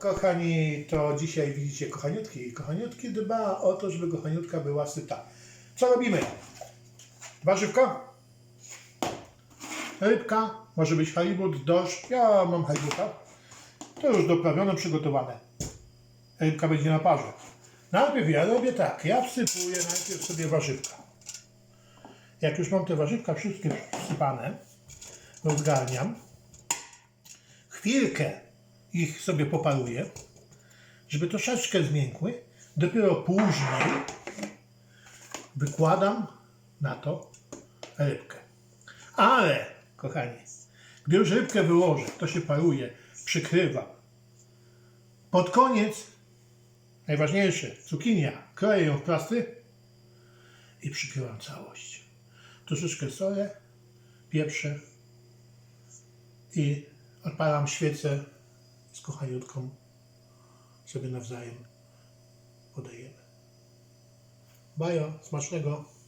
kochani, to dzisiaj widzicie kochaniutki. Kochaniutki dba o to, żeby kochaniutka była syta. Co robimy? Warzywko? Rybka? Może być halibut, dorsz. Ja mam halibuta. To już doprawione, przygotowane. Rybka będzie na parze. Najpierw ja robię tak. Ja wsypuję najpierw sobie warzywka. Jak już mam te warzywka wszystkie wsypane, rozgarniam. Chwilkę ich sobie poparuję, żeby troszeczkę zmiękły. Dopiero później wykładam na to rybkę. Ale, kochani, gdy już rybkę wyłożę, to się paruje, przykrywa. Pod koniec, najważniejsze, cukinia, kroję ją w plastry i przykrywam całość. Troszeczkę solę, pieprzę i odpalam świecę z kochaniutką. Sobie nawzajem podajemy. Bajo, smacznego.